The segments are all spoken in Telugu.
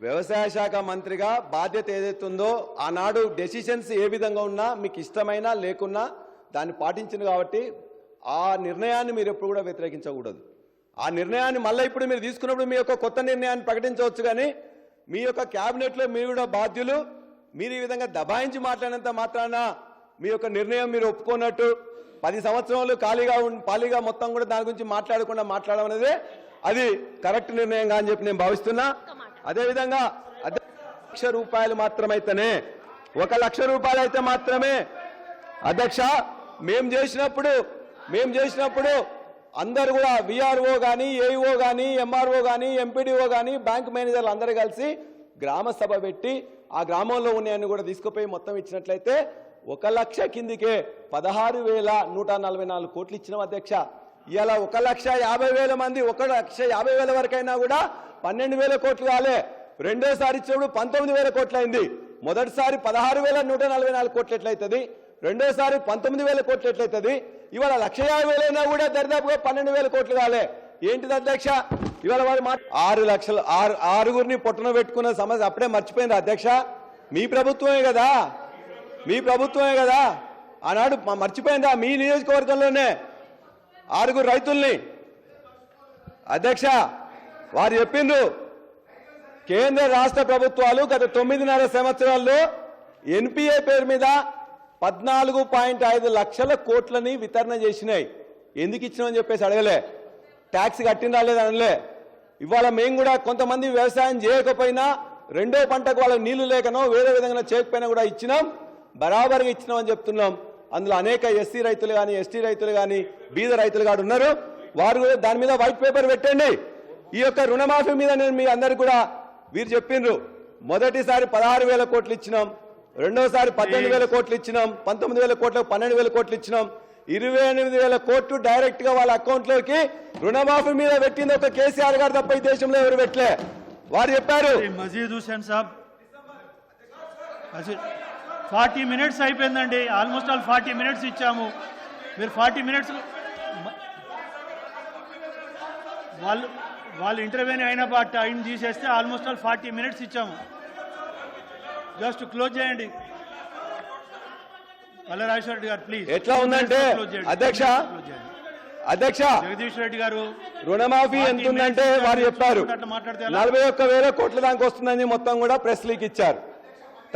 వ్యవసాయ శాఖ మంత్రిగా బాధ్యత ఏదైతుందో ఉందో ఆనాడు డెసిషన్స్ ఏ విధంగా ఉన్నా మీకు ఇష్టమైనా లేకున్నా దాన్ని పాటించింది కాబట్టి ఆ నిర్ణయాన్ని మీరు ఎప్పుడు కూడా వ్యతిరేకించకూడదు. ఆ నిర్ణయాన్ని మళ్ళీ ఇప్పుడు మీరు తీసుకున్నప్పుడు మీ యొక్క కొత్త నిర్ణయాన్ని ప్రకటించవచ్చు కానీ మీ యొక్క క్యాబినెట్లో మీరు కూడా బాధ్యులు. మీరు ఈ విధంగా దబాయించి మాట్లాడినంత మాత్రాన మీ యొక్క నిర్ణయం మీరు ఒప్పుకున్నట్టు పది సంవత్సరాలు ఖాళీగా ఖాళీగా మొత్తం కూడా దాని గురించి మాట్లాడకుండా మాట్లాడడం అనేది అది కరెక్ట్ నిర్ణయంగా అని చెప్పి నేను భావిస్తున్నా. అదేవిధంగా అదే లక్ష రూపాయలు మాత్రమైతేనే ఒక లక్ష రూపాయలు అయితే మాత్రమే. అధ్యక్ష మేం చేసినప్పుడు మేం చేసినప్పుడు అందరు కూడా విఆర్ఓ కానీ ఏఈఓ కానీ ఎంఆర్ఓ కానీ ఎంపీడీఓ కానీ బ్యాంక్ మేనేజర్లు అందరూ కలిసి గ్రామ సభ పెట్టి ఆ గ్రామంలో ఉన్నాయని కూడా తీసుకుపోయి మొత్తం ఇచ్చినట్లయితే ఒక లక్ష కిందికే పదహారు వేల నూట నలభై నాలుగు కోట్లు ఇచ్చినాం అధ్యక్ష. ఇలా ఒక లక్ష యాభై వేల మంది ఒక లక్ష యాభై వేల వరకైనా కూడా పన్నెండు వేల కోట్లు కాలే. రెండోసారి ఇచ్చినప్పుడు పంతొమ్మిది వేల కోట్లు అయింది మొదటిసారి పదహారు వేల నూట నలభై నాలుగు కోట్లు ఎట్లయితుంది? రెండోసారి పంతొమ్మిది వేల కోట్లు ఎట్లయితుంది? ఇవాళ లక్ష యాభై వేలైనా కూడా దరిదాపుగా పన్నెండు వేల కోట్లు కాలే. ఏంటిది అధ్యక్ష? ఇవాళ వారు మాట ఆరు లక్షలు ఆరు ఆరుగురిని పొట్టన పెట్టుకున్న సమస్య అప్పుడే మర్చిపోయింది అధ్యక్ష? మీ ప్రభుత్వమే కదా? మీ ప్రభుత్వమే కదా? ఆనాడు మర్చిపోయిందా? మీ నియోజకవర్గంలోనే ఆరుగురు రైతుల్ని. అధ్యక్ష వారు చెప్పిండ్రు. కేంద్ర రాష్ట్ర ప్రభుత్వాలు గత తొమ్మిదిన్నర సంవత్సరాల్లో ఎన్పిఏ పేరు మీద పద్నాలుగు పాయింట్ ఐదు లక్షల కోట్లని వితరణ చేసినాయి. ఎందుకు ఇచ్చినామని చెప్పేసి అడగలే. ట్యాక్స్ కట్టిందా లేదా అనలే. ఇవాళ మేము కూడా కొంతమంది వ్యవసాయం చేయకపోయినా రెండో పంటకు వాళ్ళకి నీళ్ళు లేకనో వేరే విధంగా చేయకపోయినా కూడా ఇచ్చినాం. బరాబర్గా ఇచ్చినామని చెప్తున్నాం. అందులో అనేక ఎస్సీ రైతులు కానీ ఎస్టీ రైతులు కానీ బీద రైతులు కానీ ఉన్నారు. వారు కూడా దాని మీద వైట్ పేపర్ పెట్టండి. ఈ యొక్క రుణమాఫీ మీద నేను మీ అందరు కూడా వీరు చెప్పిండ్రు మొదటిసారి పదహారు వేల కోట్లు ఇచ్చినాం రెండోసారి పద్దెనిమిది వేల కోట్లు ఇచ్చినాం పంతొమ్మిది వేల కోట్లు పన్నెండు వేల కోట్లు ఇచ్చినాం. ఇరవై ఎనిమిది వేల కోట్లు డైరెక్ట్గా వాళ్ళ అకౌంట్లోకి రుణమాఫీ మీద పెట్టింది ఒక కేసీఆర్ గారు తప్ప ఈ దేశంలో ఎవరు పెట్టలే. వారు చెప్పారు. మజీద్ హుసేన్ సాబ్. ఫార్టీ మినిట్స్ అయిపోయిందండి. ఆల్మోస్ట్ ఆల్ ఫార్టీ మినిట్స్ ఇచ్చాము. మీరు ఫార్టీ మినిట్స్ వాళ్ళు వాళ్ళు ఇంటర్వ్యూని అయిన టైం తీసేస్తే ఆల్మోస్ట్ ఆల్ ఫార్టీ మినిట్స్ ఇచ్చాము. జస్ట్ క్లోజ్ చేయండి. వల్లరాజేశ్వర రెడ్డి గారు ప్లీజ్. ఎట్లా ఉందంటే, అధ్యక్ష, అధ్యక్ష జగదీష్ రెడ్డి గారు రుణమాఫీ ఎంత ఉందంటే వారు చెప్పారు? నలభై ఒక్క వేల కోట్ల దానికి వస్తుందని మొత్తం కూడా ప్రెస్ లీక్ ఇచ్చారు.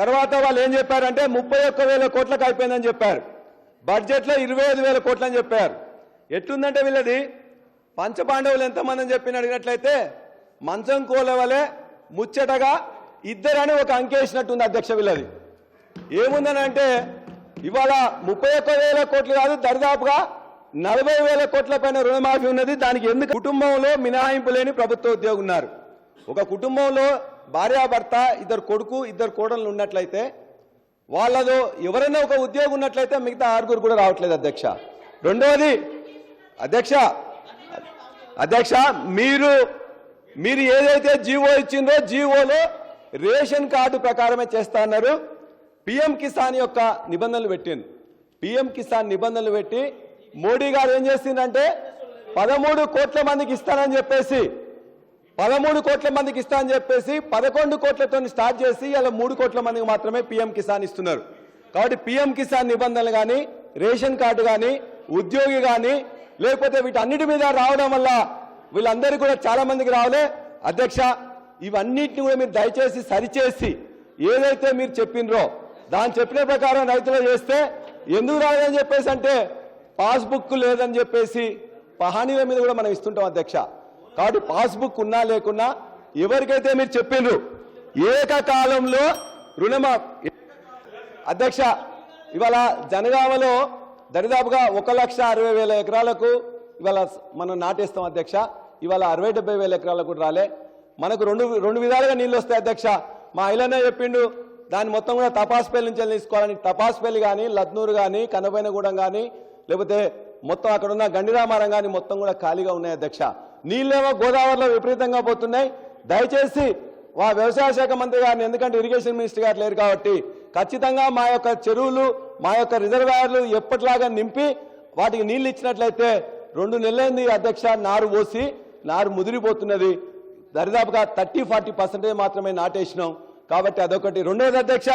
తర్వాత వాళ్ళు ఏం చెప్పారంటే ముప్పై ఒక్క వేల కోట్లకు అయిపోయిందని చెప్పారు. బడ్జెట్లో ఇరవై ఐదు వేల కోట్లు అని చెప్పారు. ఎట్లుందంటే వీళ్ళది? పంచపాండవులు ఎంతమంది అని అడిగినట్లయితే మంచం కోలవలే ముచ్చటగా ఇద్దరని ఒక అంకేసినట్టుంది అధ్యక్ష వీళ్ళది. ఏముందని అంటే ఇవాళ ముప్పై ఒక్క వేల కోట్లు కాదు దరిదాపుగా నలభై వేల కోట్ల పైన రుణమాఫీ ఉన్నది. దానికి ఎందుకు కుటుంబంలో మినహాయింపు లేని ప్రభుత్వ ఉద్యోగి ఉన్నారు. ఒక కుటుంబంలో భార్యాభర్త ఇద్దరు కొడుకు ఇద్దరు కోడళ్ళు ఉన్నట్లయితే వాళ్ళలో ఎవరైనా ఒక ఉద్యోగం ఉన్నట్లయితే మిగతా ఆరుగురు కూడా రావట్లేదు అధ్యక్ష. రెండవది అధ్యక్ష అధ్యక్ష మీరు మీరు ఏదైతే జీవో ఇచ్చిందో జీవోలో రేషన్ కార్డు ప్రకారమే చేస్తా అన్నారు. పిఎం కిసాన్ యొక్క నిబంధనలు పెట్టింది పిఎం కిసాన్ నిబంధనలు పెట్టి మోడీ గారు ఏం చేసిందంటే పదమూడు కోట్ల మందికి ఇస్తానని చెప్పేసి పదమూడు కోట్ల మందికి ఇస్తా అని చెప్పేసి పదకొండు కోట్లతో స్టార్ట్ చేసి అలా మూడు కోట్ల మందికి మాత్రమే పిఎం కిసాన్ ఇస్తున్నారు. కాబట్టి పిఎం కిసాన్ నిబంధనలు కానీ రేషన్ కార్డు కానీ ఉద్యోగి కానీ లేకపోతే వీటన్నిటి మీద రావడం వల్ల వీళ్ళందరికీ కూడా చాలా మందికి రావలే. అధ్యక్ష ఇవన్నిటిని కూడా మీరు దయచేసి సరిచేసి ఏదైతే మీరు చెప్పినరో దాని చెప్పిన ప్రకారం రైతులు చేస్తే ఎందుకు రాలేదని చెప్పేసి అంటే పాస్బుక్ లేదని చెప్పేసి పహానీల మీద కూడా మనం ఇస్తుంటాం అధ్యక్ష. కాబట్టి పాస్బుక్ ఉన్నా లేకున్నా ఎవరికైతే మీరు చెప్పిండ్రు ఏకకాలంలో రుణమా? అధ్యక్ష ఇవాళ జనగామలో దరిదాపుగా ఒక లక్ష అరవై వేల ఎకరాలకు ఇవాళ మనం నాటేస్తాం అధ్యక్ష. ఇవాళ అరవై డెబ్బై వేల ఎకరాలకు కూడా రాలే. మనకు రెండు రెండు విధాలుగా నీళ్ళు వస్తాయి అధ్యక్ష. మా ఇలానే చెప్పిండు దాన్ని మొత్తం కూడా తపాస్పల్లి నుంచి తీసుకోవాలని. తపాస్పల్లి కానీ లద్నూరు కానీ కనబైనగూడెం కానీ లేకపోతే మొత్తం అక్కడ ఉన్న గండిరామారం కానీ మొత్తం కూడా ఖాళీగా ఉన్నాయి అధ్యక్ష. నీళ్ళేమో గోదావరిలో విపరీతంగా పోతున్నాయి. దయచేసి వా వ్యవసాయ శాఖ మంత్రి గారిని ఎందుకంటే ఇరిగేషన్ మినిస్టర్ గారు లేరు కాబట్టి ఖచ్చితంగా మా యొక్క చెరువులు మా యొక్క రిజర్వాయర్లు ఎప్పటిలాగా నింపి వాటికి నీళ్ళు ఇచ్చినట్లయితే రెండు నెలలైంది అధ్యక్ష నారు పోసి నారు ముదిరిపోతున్నది. దరిదాపుగా థర్టీ ఫార్టీ పర్సెంటేజ్ మాత్రమే నాటేసినాం. కాబట్టి అదొకటి. రెండోది అధ్యక్ష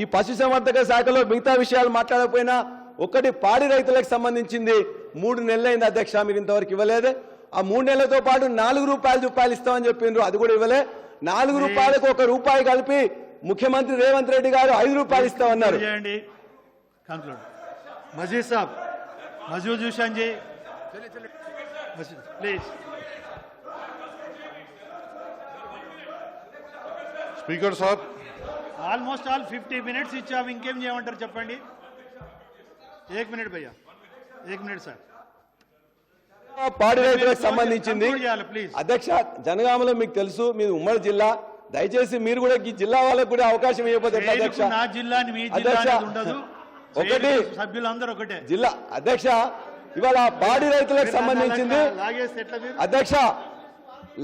ఈ పశుసంవర్ధక శాఖలో మిగతా విషయాలు మాట్లాడకపోయినా ఒకటి పాడి రైతులకు సంబంధించింది. మూడు నెలలైంది అధ్యక్ష మీరు ఇంతవరకు ఇవ్వలేదే. ఆ మూడు నెలలతో పాటు నాలుగు రూపాయలు రూపాయలు ఇస్తామని చెప్పిండ్రు. అది కూడా ఇవ్వలే. నాలుగు రూపాయలకు ఒక రూపాయి కలిపి ముఖ్యమంత్రి రేవంత్ రెడ్డి గారు ఐదు రూపాయలు ఇస్తామన్నారు. మజీద్ సాబ్. మజూద్ జూషన్ ji. Please. Speaker Saab. Almost all fifty minutes ఇచ్చాము. ఇంకేం చేయమంటారు చెప్పండి? ఏక్ మినిట్ భయ్యా. ఏక్ మినిట్ సార్. పాడి రైతులకు సంబంధించింది. అధ్యక్ష జనగామలో మీకు తెలుసు మీది ఉమ్మడి జిల్లా. దయచేసి మీరు కూడా ఈ జిల్లా వాళ్ళకు కూడా అవకాశం ఇవ్వకపోతే ఎట్లా అధ్యక్ష? మీ ఒకటి. సభ్యులందరూ ఒకటే. జిల్లా అధ్యక్ష ఇవాళ పాడి రైతులకు సంబంధించింది. అధ్యక్ష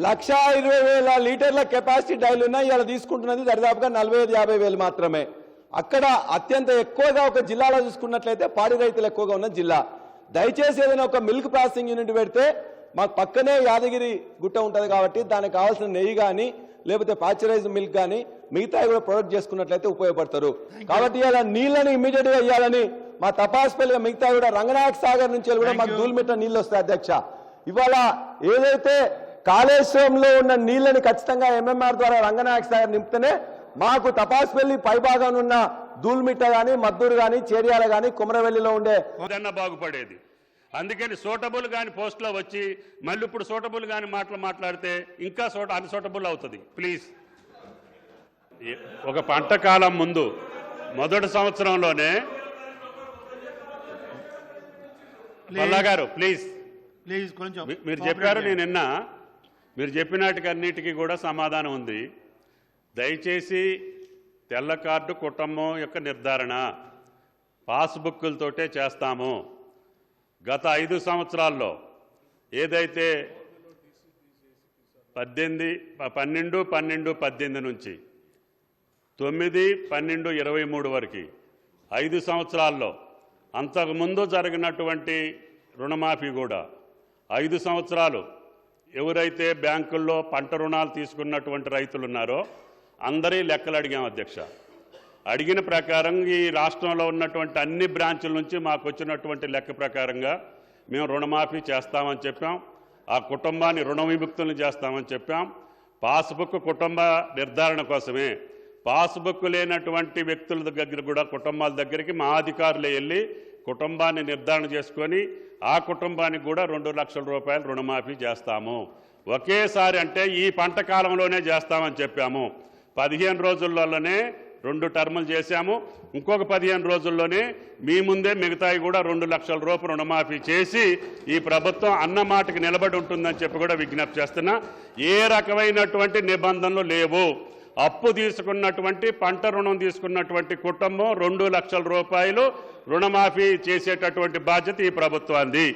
లక్ష ఇరవై వేల లీటర్ల కెపాసిటీ డైలు ఉన్నాయి ఇలా తీసుకుంటున్నది దరిదాపుగా నలభై ఐదు యాభై వేలు మాత్రమే. అక్కడ అత్యంత ఎక్కువగా ఒక జిల్లాలో చూసుకున్నట్లయితే పాడి రైతులు ఎక్కువగా ఉన్న జిల్లా. దయచేసి ఏదైనా ఒక మిల్క్ ప్రాసెసింగ్ యూనిట్ పెడితే మాకు పక్కనే యాదగిరి గుట్ట ఉంటుంది కాబట్టి దానికి కావాల్సిన నెయ్యి కానీ లేకపోతే పాశ్చరైజ్ మిల్క్ కానీ మిగతా కూడా ప్రొడక్ట్ చేసుకున్నట్లయితే ఉపయోగపడతారు. కాబట్టి ఇలా నీళ్ళని ఇమీడియట్గా ఇవ్వాలని మా తపాస్పల్లిగా మిగతా కూడా రంగనాయక సాగర్ నుంచి కూడా మాకు. దూల్మిట్ట నీళ్ళు వస్తాయి అధ్యక్ష. ఇవాళ ఏదైతే కాళేశ్వరంలో ఉన్న నీళ్ళని ఖచ్చితంగా ఎంఎంఆర్ ద్వారా రంగనాయక సాగర్ నింపితేనే మాకు తపాస్పల్లి పైభాగం ఉన్న దూల్మిట్ట గాని మద్దూరు గాని చేర్యాల గాని కుమరవెల్లిలో ఉండే బాగుపడేది. అందుకని సూటబుల్ కాని పోస్ట్లో వచ్చి మళ్ళీ ఇప్పుడు సూటబుల్ కాని మాటలు మాట్లాడితే ఇంకా సూట అన్సూటబుల్ అవుతుంది. ప్లీజ్. ఒక పంట కాలం ముందు మొదటి సంవత్సరంలోనే మల్లా గారు ప్లీజ్. ప్లీజ్ కొంచెం మీరు చెప్పారు. నేను నిన్న మీరు చెప్పినట్టుగా అన్నిటికీ కూడా సమాధానం ఉంది. దయచేసి తెల్ల కార్డు కుటుంబం యొక్క నిర్ధారణ. పాస్బుక్కులతోటే చేస్తాము. గత ఐదు సంవత్సరాల్లో ఏదైతే పద్దెనిమిది పన్నెండు పన్నెండు పద్దెనిమిది నుంచి తొమ్మిది పన్నెండు ఇరవై మూడు వరకు ఐదు సంవత్సరాల్లో అంతకుముందు జరిగినటువంటి రుణమాఫీ కూడా ఐదు సంవత్సరాలు ఎవరైతే బ్యాంకుల్లో పంట రుణాలు తీసుకున్నటువంటి రైతులు ఉన్నారో అందరి లెక్కలు అడిగాం అధ్యక్ష. అడిగిన ప్రకారం ఈ రాష్ట్రంలో ఉన్నటువంటి అన్ని బ్రాంచుల నుంచి మాకు వచ్చినటువంటి లెక్క ప్రకారంగా మేము రుణమాఫీ చేస్తామని చెప్పాం. ఆ కుటుంబాన్ని రుణ విముక్తులను చేస్తామని చెప్పాం. పాస్బుక్ కుటుంబ నిర్ధారణ కోసమే. పాస్బుక్ లేనటువంటి వ్యక్తుల దగ్గర కూడా కుటుంబాల దగ్గరికి మా అధికారులే వెళ్ళి కుటుంబాన్ని నిర్ధారణ చేసుకొని ఆ కుటుంబానికి కూడా రెండు లక్షల రూపాయలు రుణమాఫీ చేస్తాము. ఒకేసారి అంటే ఈ పంట కాలంలోనే చేస్తామని చెప్పాము. పదిహేను రోజుల్లోనే రెండు టర్ములు చేశాము. ఇంకొక పదిహేను రోజుల్లోనే మీ ముందే మిగతాయి కూడా రెండు లక్షల రూపాయలు రుణమాఫీ చేసి ఈ ప్రభుత్వం అన్న మాటకి నిలబడి ఉంటుందని చెప్పి కూడా విజ్ఞప్తి చేస్తున్నా. ఏ రకమైనటువంటి నిబంధనలు లేవు. అప్పు తీసుకున్నటువంటి పంట రుణం తీసుకున్నటువంటి కుటుంబం రెండు లక్షల రూపాయలు రుణమాఫీ చేసేటటువంటి బాధ్యత ఈ ప్రభుత్వానికి